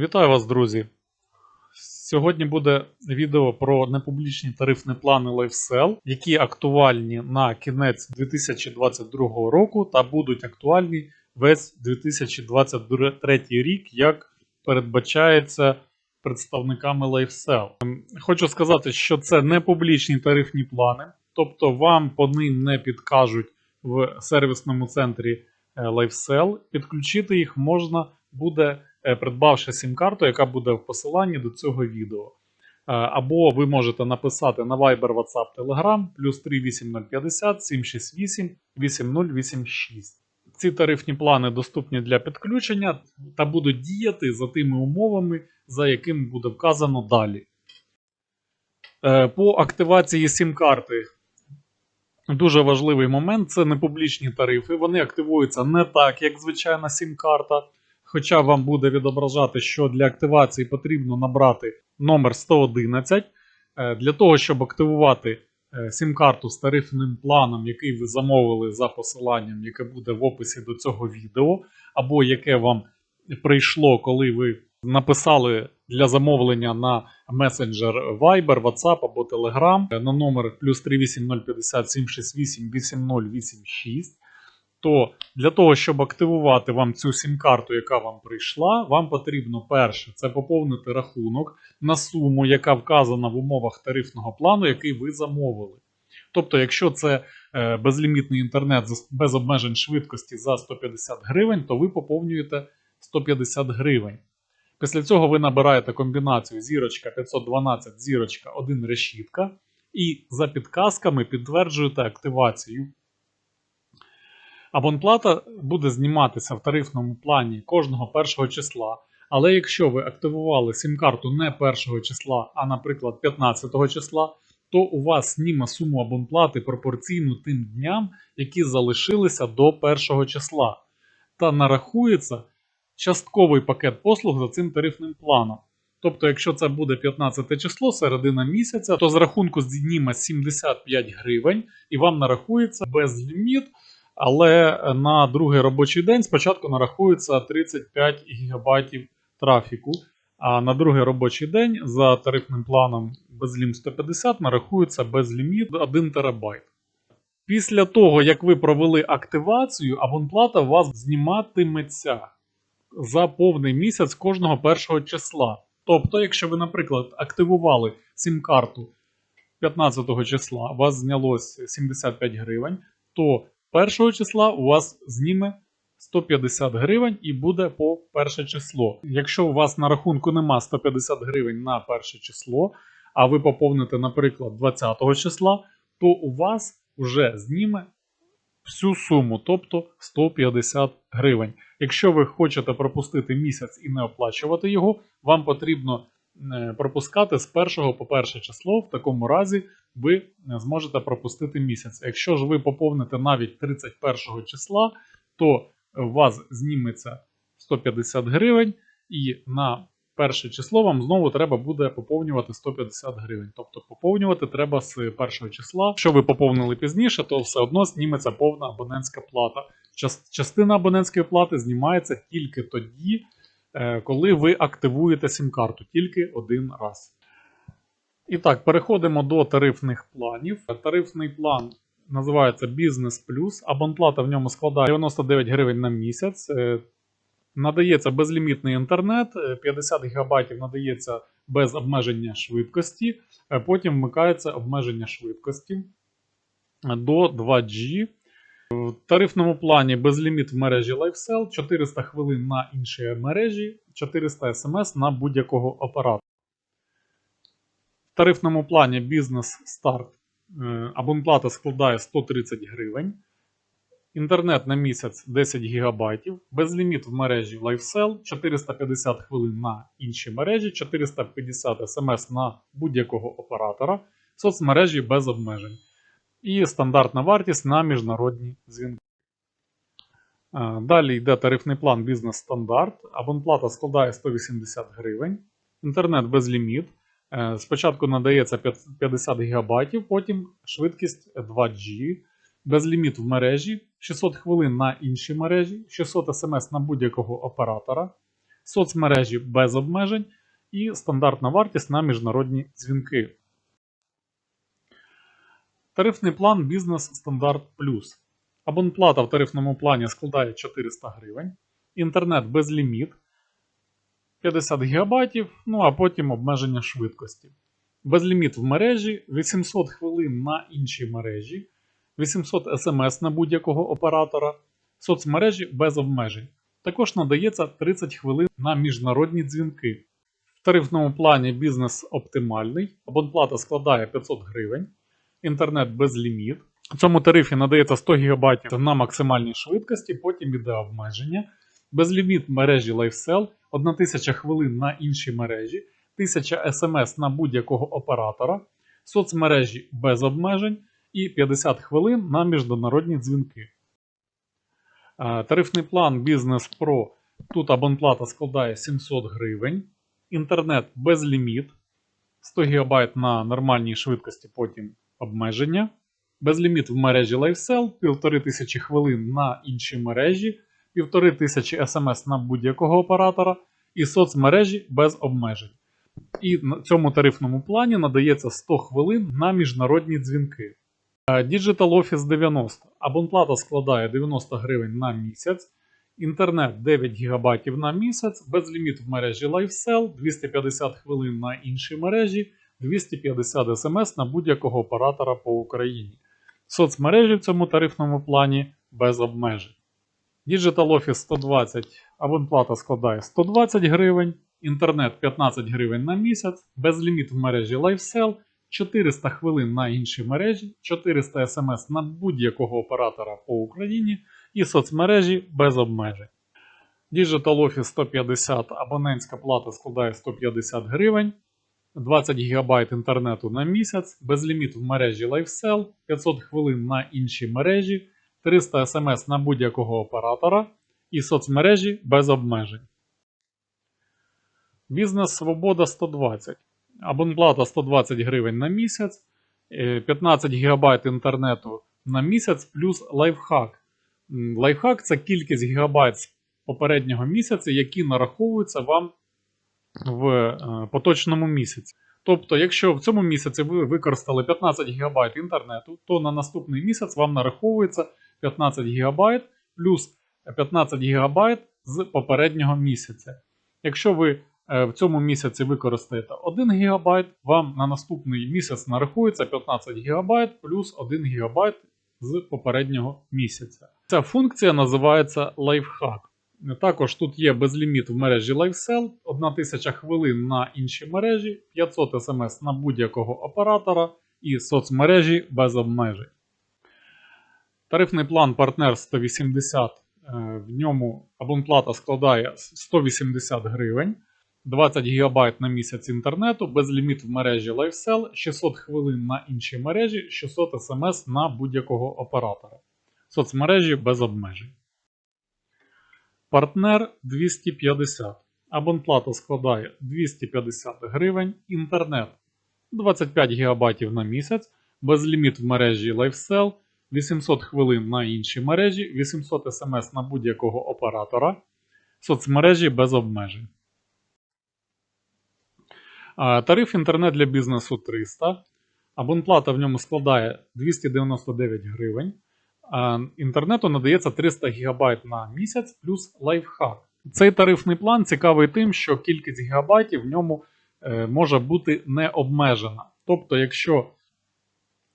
Вітаю вас, друзі! Сьогодні буде відео про непублічні тарифні плани LifeSell, які актуальні на кінець 2022 року та будуть актуальні весь 2023 рік, як передбачається представниками LifeSell. Ем, Хочу сказати, що це не публічні тарифні плани, тобто вам по ним не підкажуть в сервісному центрі е, LifeSell. Підключити їх можна буде е, придбавши сім-карту, яка буде в посиланні до цього відео. Е, Або ви можете написати на Viber, WhatsApp, Telegram плюс 38050 768 8086. Ці тарифні плани доступні для підключення та будуть діяти за тими умовами, за якими буде вказано далі. Е, По активації сім-карти Дуже важливий момент це непублічні тарифи. Вони активуються не так, як звичайна сім-карта. Хоча вам буде відображати, що для активації потрібно набрати номер 111. Е, Для того, щоб активувати е, сім-карту з тарифним планом, який ви замовили за посиланням, яке буде в описі до цього відео, або яке вам прийшло, коли ви написали для замовлення на месенджер Viber, WhatsApp або Telegram на номер плюс 38050 768 8086, то для того, щоб активувати вам цю сім-карту, яка вам прийшла, вам потрібно перше це поповнити рахунок на суму, яка вказана в умовах тарифного плану, який ви замовили. Тобто, якщо це е, безлімітний інтернет без обмежень швидкості за 150 гривень, то ви поповнюєте 150 гривень. Після цього ви набираєте комбінацію зірочка 512, зірочка 1 решітка, і за підказками підтверджуєте активацію. Абонплата буде зніматися в тарифному плані кожного першого числа. Але якщо ви активували сім-карту не першого числа, а, наприклад, 15 числа, то у вас зніме суму абонплати пропорційну тим дням, які залишилися до першого числа, та нарахується частковий пакет послуг за цим тарифним планом. Тобто, якщо це буде 15 число, середина місяця, то з рахунку зніме 75 гривень і вам нарахується безліміт, але на другий робочий день спочатку нарахується 35 ГБ трафіку, а на другий робочий день за тарифним планом безлім 150 нарахується безліміт 1 ТБ. Після того, як ви провели активацію, абонплата у вас зніматиметься за повний місяць кожного першого числа. Тобто, якщо ви, наприклад, активували сім-карту 15 числа, у вас знялось 75 гривень, то 1 числа у вас зніме 150 гривень і буде по перше число. Якщо у вас на рахунку нема 150 гривень на перше число, а ви поповните, наприклад, 20 числа, то у вас вже зніме всю суму, тобто 150 гривень. Якщо ви хочете пропустити місяць і не оплачувати його, вам потрібно пропускати з 1 по 1 число. В такому разі ви е, зможете пропустити місяць. Якщо ж ви поповните навіть 31 числа, то у вас зніметься 150 гривень, і на перше число вам знову треба буде поповнювати 150 гривень. Тобто поповнювати треба з першого числа. Якщо ви поповнили пізніше, то все одно зніметься повна абонентська плата. Час- Частина абонентської плати знімається тільки тоді, е, коли ви активуєте сім-карту, тільки один раз. І так, переходимо до тарифних планів. Тарифний план називається Бізнес Плюс. Абонплата в ньому складає 99 гривень на місяць. Е, Надається безлімітний інтернет, е, 50 ГБ надається без обмеження швидкості, е, потім вмикається обмеження швидкості е, до 2G. В тарифному плані безліміт в мережі LifeSell, 400 хвилин на інші мережі, 400 смс на будь-якого оператора. В тарифному плані бізнес старт е, абонплата складає 130 гривень. Інтернет на місяць 10 ГБ, безліміт в мережі LifeSell, 450 хвилин на інші мережі, 450 смс на будь-якого оператора, соцмережі без обмежень. І стандартна вартість на міжнародні дзвінки. Е, Далі йде тарифний план Бізнес Стандарт. Абонплата складає 180 гривень. Інтернет безліміт. Е, Спочатку надається 50 ГБ, потім швидкість 2G. Безліміт в мережі, 600 хвилин на інші мережі, 600 смс на будь-якого оператора, соцмережі без обмежень і стандартна вартість на міжнародні дзвінки. Тарифний план Бізнес Стандарт Плюс. Абонплата в тарифному плані складає 400 гривень. Інтернет безліміт 50 ГБ, ну а потім обмеження швидкості. Безліміт в мережі, 800 хвилин на іншій мережі, 800 смс на будь-якого оператора, соцмережі без обмежень. Також надається 30 хвилин на міжнародні дзвінки. В тарифному плані бізнес оптимальний, абонплата складає 500 гривень, інтернет безліміт. В цьому тарифі надається 100 ГБ на максимальній швидкості, потім іде обмеження. Безліміт мережі LifeSell, 1000 хвилин на іншій мережі, 1000 смс на будь-якого оператора, соцмережі без обмежень і 50 хвилин на міжнародні дзвінки. Е, Тарифний план Business Pro. Тут абонплата складає 700 гривень. Інтернет безліміт. 100 ГБ на нормальній швидкості, потім обмеження. Безліміт в мережі LifeSell, 1500 хвилин на іншій мережі, 1500 смс на будь-якого оператора і соцмережі без обмежень. І на цьому тарифному плані надається 100 хвилин на міжнародні дзвінки. Е, Digital Office 90. Абонплата складає 90 гривень на місяць. Інтернет 9 ГБ на місяць, безліміт в мережі LifeSell, 250 хвилин на іншій мережі, 250 смс на будь-якого оператора по Україні. Соцмережі в цьому тарифному плані без обмежень. Digital Office 120 абонплата складає 120 гривень, інтернет 15 гривень на місяць, безліміт в мережі LifeSell, 400 хвилин на іншій мережі, 400 смс на будь-якого оператора по Україні і соцмережі без обмежень. Digital Office 150 абонентська плата складає 150 гривень, 20 ГБ інтернету на місяць, безліміт в мережі LifeSell, 500 хвилин на іншій мережі, 300 смс на будь-якого оператора і соцмережі без обмежень. Бізнес Свобода 120. Абонплата 120 гривень на місяць, е, 15 ГБ інтернету на місяць плюс лайфхак. Лайфхак це кількість гігабайт з попереднього місяця, які нараховуються вам в е, поточному місяці. Тобто, якщо в цьому місяці ви використали 15 ГБ інтернету, то на наступний місяць вам нараховується 15 ГБ плюс 15 ГБ з попереднього місяця. Якщо ви е, в цьому місяці використаєте 1 ГБ, вам на наступний місяць нарахується 15 ГБ плюс 1 ГБ з попереднього місяця. Ця функція називається лайфхак. Також тут є безліміт в мережі LifeSell, 1000 хвилин на іншій мережі, 500 смс на будь-якого оператора і соцмережі без обмежень. Тарифний план партнер 180, е, в ньому абонплата складає 180 гривень, 20 ГБ на місяць інтернету, безліміт в мережі LifeSell, 600 хвилин на іншій мережі, 600 смс на будь-якого оператора. Соцмережі без обмежень. Партнер 250. Абонплата складає 250 гривень. Інтернет 25 ГБ на місяць. Безліміт в мережі LifeSell, 800 хвилин на іншій мережі, 800 смс на будь-якого оператора. Соцмережі без обмежень. Тариф інтернет для бізнесу 300. Абонплата в ньому складає 299 гривень. Інтернету надається 300 ГБ на місяць плюс лайфхак. Цей тарифний план цікавий тим, що кількість гігабайтів в ньому е, може бути не обмежена. Тобто, якщо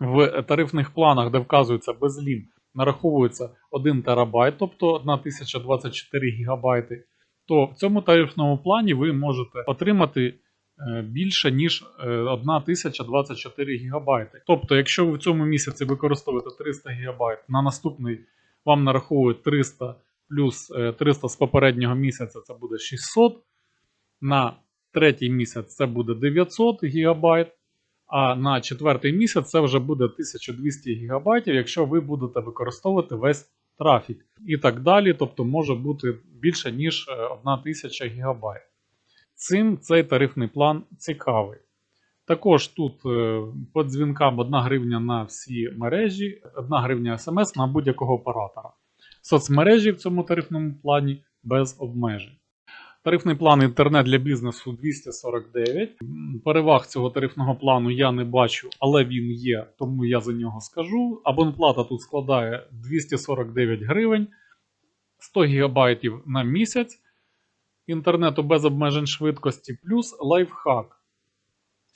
в тарифних планах, де вказується безлім, нараховується 1 терабайт, тобто 1024 гігабайти, то в цьому тарифному плані ви можете отримати більше, ніж е, 1024 гігабайти. Тобто, якщо ви в цьому місяці використовуєте 300 гігабайт, на наступний вам нараховують 300 плюс е, 300 з попереднього місяця це буде 600. На третій місяць це буде 900 гігабайт. А на четвертий місяць це вже буде 1200 гігабайтів, якщо ви будете використовувати весь трафік. І так далі, тобто може бути більше, ніж е, 1000 гігабайт. Цим цей тарифний план цікавий. Також тут е, по дзвінкам 1 гривня на всі мережі, 1 гривня смс на будь-якого оператора. Соцмережі в цьому тарифному плані без обмежень. Тарифний план інтернет для бізнесу 249. Переваг цього тарифного плану я не бачу, але він є, тому я за нього скажу. Абонплата тут складає 249 гривень, 100 ГБ на місяць інтернету без обмежень швидкості, плюс лайфхак.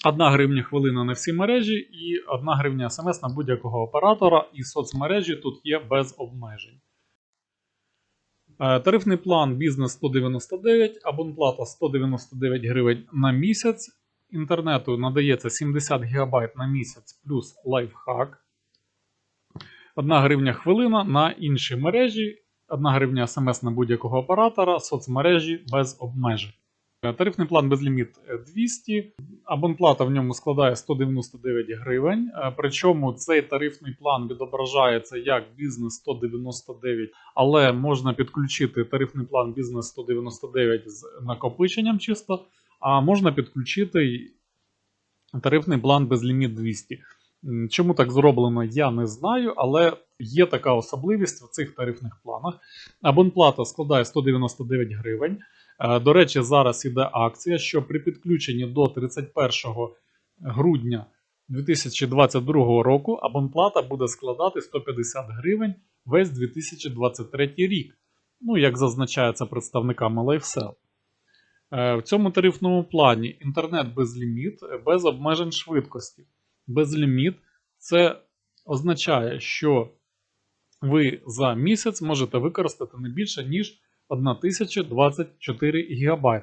1 гривня хвилина на всі мережі і 1 гривня смс на будь-якого оператора, і соцмережі тут є без обмежень. Е, Тарифний план бізнес 199, абонплата 199 гривень на місяць. Інтернету надається 70 ГБ на місяць плюс лайфхак. 1 гривня хвилина на інші мережі, 1 гривня смс на будь-якого оператора, соцмережі без обмежень. Е, Тарифний план безліміт е, 200, абонплата в ньому складає 199 гривень. Е, Причому цей тарифний план відображається як бізнес 199, але можна підключити тарифний план бізнес 199 з накопиченням чисто, а можна підключити тарифний план безліміт 200. Чому так зроблено, я не знаю, але є така особливість в цих тарифних планах. Абонплата складає 199 гривень. Е, До речі, зараз іде акція, що при підключенні до 31 грудня 2022 року абонплата буде складати 150 гривень весь 2023 рік. Ну, як зазначається представниками LifeSell. Е, В цьому тарифному плані інтернет безліміт, е, без обмежень швидкості. Безліміт це означає, що ви за місяць можете використати не більше, ніж 1024 ГБ.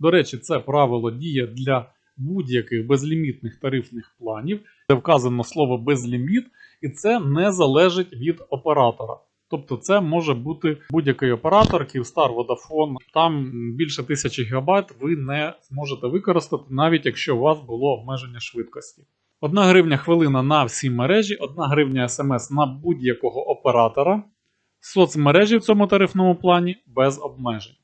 До речі, це правило діє для будь-яких безлімітних тарифних планів, де вказано слово безліміт, і це не залежить від оператора. Тобто це може бути будь-який оператор, Kyivstar, Vodafone, там більше 1000 ГБ ви не зможете використати, навіть якщо у вас було обмеження швидкості. 1 гривня хвилина на всі мережі, 1 гривня смс на будь-якого оператора. Соцмережі в цьому тарифному плані без обмежень.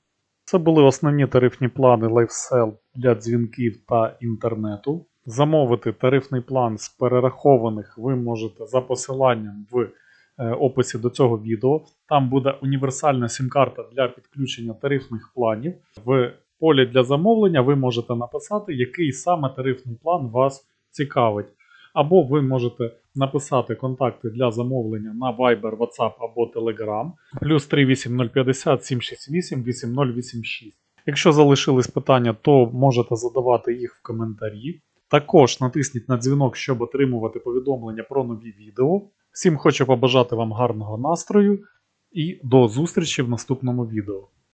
Це були основні тарифні плани LifeSell для дзвінків та інтернету. Замовити тарифний план з перерахованих ви можете за посиланням в е, описі до цього відео. Там буде універсальна сім-карта для підключення тарифних планів. В полі для замовлення ви можете написати, який саме тарифний план вас цікавить. Або ви можете написати контакти для замовлення на Viber, WhatsApp або Telegram плюс 38050 768 8086. Якщо залишились питання, то можете задавати їх в коментарі. Також натисніть на дзвінок, щоб отримувати повідомлення про нові відео. Всім хочу побажати вам гарного настрою і до зустрічі в наступному відео.